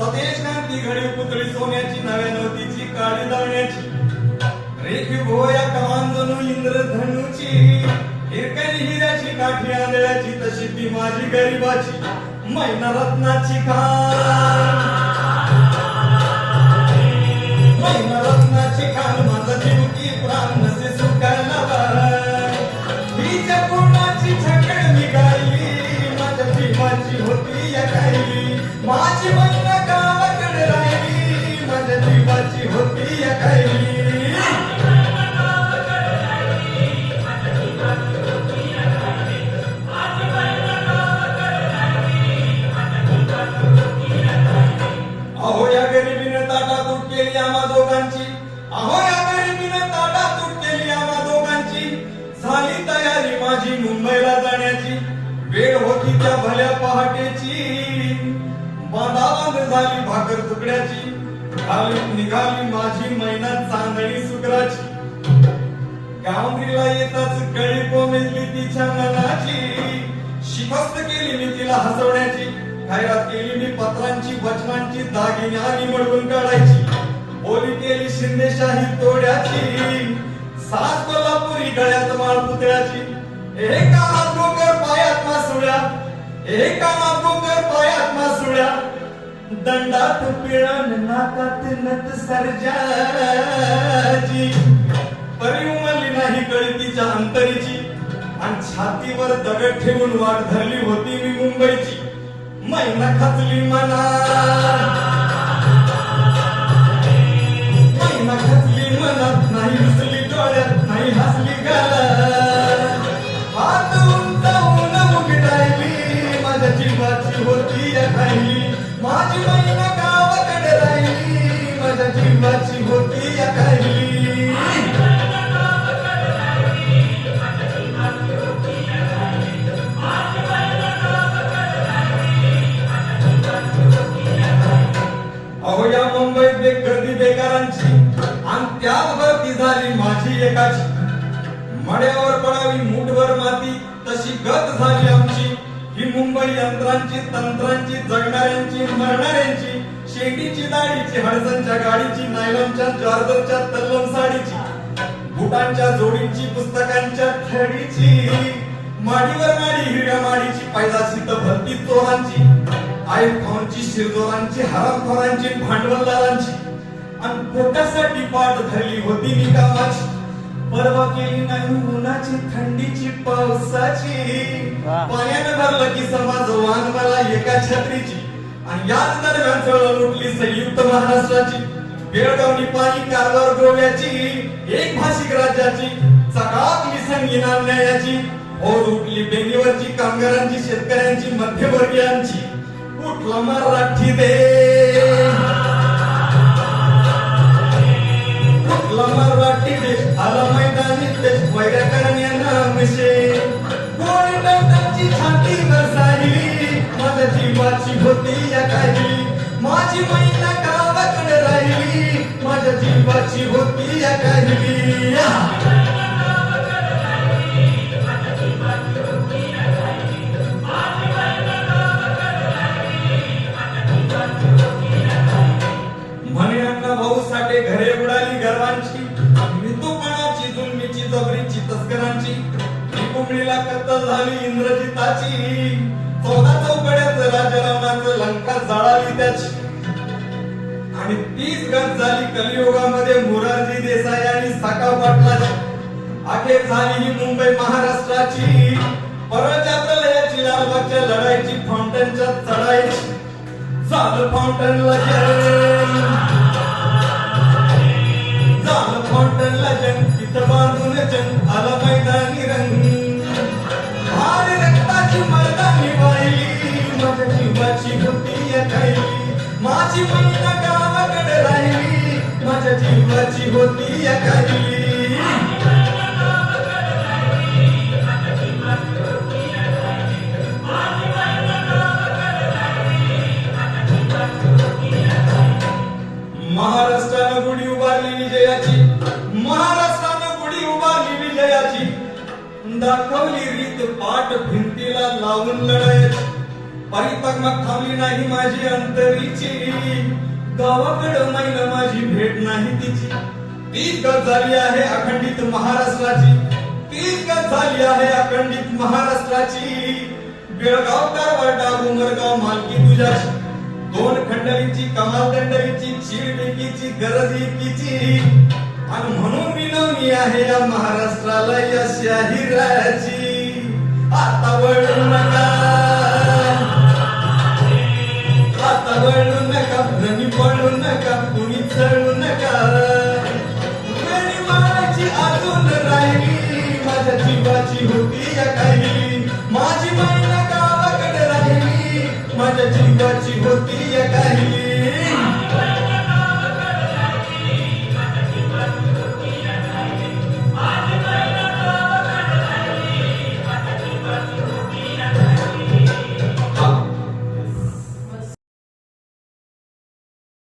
स्वदेश क्रांती घडी पुतळी सोन्याची नव्या नवतीची काळी दाण्याची रेखी भोया कमान जणू इंद्रधनुची. हिरकणी हिऱ्याची काठी आंधळ्याची तशी ती माझी गरीबाची. मैना रत्नाची खान. झाली भाकर तुकड्याची खाली निघाली माझी मैनात चांदणी सुकराची. गावगिरीला येताच कळी कोमेजली तिच्या मनाची शिकस्त केली मी तिला हसवण्याची खैरात केली मी पत्रांची वचनांची दागिने आणि मडवून काढायची. बोली केली शिंदेशाही तोड्याची. सात कोल्हापुरी गळ्यात माळ पुतळ्याची. एका कानात गोकर पायात मासुळ्या एका कानात गोकर पायात दंडात पिळण नाकात नत सर्जाची. परी नाही गळतीच्या अंतरीची. आणि छातीवर दगड ठेवून वाट धरली होती मी मुंबईची. मैना खचली मना. मैना खचली मनात नाही हसली डोळ्यात नाही हसली गालात. हात उंचावून उघडायली माझ्या जीवाची होती या खायली. माझी बहीण गावाकडे राहिली माझ्या जीवाची होती या अहो या मुंबईत बे गर्दी बेकारांची आणि त्यावरती झाली माझी एकाची. मड्यावर पडावी मुठभर माती तशी गत झाली आमची. ही मुंबई यंत्रांची तंत्रांची जगणाऱ्यांची मरणाऱ्यांची शेटीची दाढीची हडसनच्या गाडीची नायलॉनच्या जॉर्जरच्या तल्लम साडीची बुटांच्या जोडींची पुस्तकांच्या थडीची माडीवर माडी हिरड्या माडीची पैदाशी तर भरती चोरांची आयफोनची शिरजोरांची हरामखोरांची भांडवलदारांची. आणि पोटासाठी पाठ धरली होती मी कामाची. परवा केली नाही उन्हाची थंडीची पावसाची. पाण्याने भरलं की समाज वाहन मला एका छत्रीची. आणि याच दरम्यान चळवळ उठली संयुक्त महाराष्ट्राची. बेळगाव निपाणी कारवार गोव्याची एक भाषिक राज्याची. चकाकली संगीन अन्यायाची ओढ उठली बेनीवरची कामगारांची शेतकऱ्यांची मध्यवर्गीयांची. उठला मराठी दे करण्या मिशे गोळी छाती बसायली माझ्या जीवाची होती या काही माझी मैना गावाकडे राहिली. माझ्या जीवाची होती या काहिली जुलमीची तस्करांची कुंबळीला कत्तल झाली इंद्रजिताची. चौदा चौकड्यात राजरावणाचं लंका जाळाली त्याची. आणि तीच गत झाली कलियुगामध्ये मोरारजी देसाई आणि साखा पाटलाची. अखेर झाली ही मुंबई महाराष्ट्राची. परळच्या तळ्याची लालबागच्या लढाईची फाउंटनच्या चढाईची. झालं फाउंटनला माझी मैना गावाकडे राहिली. माझ्या जीवाची होती या खायली महाराष्ट्रानं गुढी उभारली विजयाची. महाराष्ट्रानं गुढी उभारली विजयाची. दाखवली रीत पाठ भिंतीला लावून लढायची. परिपक थांबली नाही माझी अंतरीची. गावाकड मैल माझी भेट नाही तिची. तीच गत झाली आहे अखंडित महाराष्ट्राची. तीच गत झाली आहे अखंडित महाराष्ट्राची. बेळगाव कारवार उमरगाव मालकी तुझ्याशी. दोन खंडलीची कमाल दंडलीची चिडबिकीची गरज एकीची आणि म्हणून विनवणी आहे या महाराष्ट्राला या शाहिराची आता वळू नका. पळू नका रणी पळू नका कुणी चळू नका. वेळी अजून राहिली माझ्या जीवाची होती या काही माझी महिना गावाकडे राहिली माझ्या जीवाची होती या काही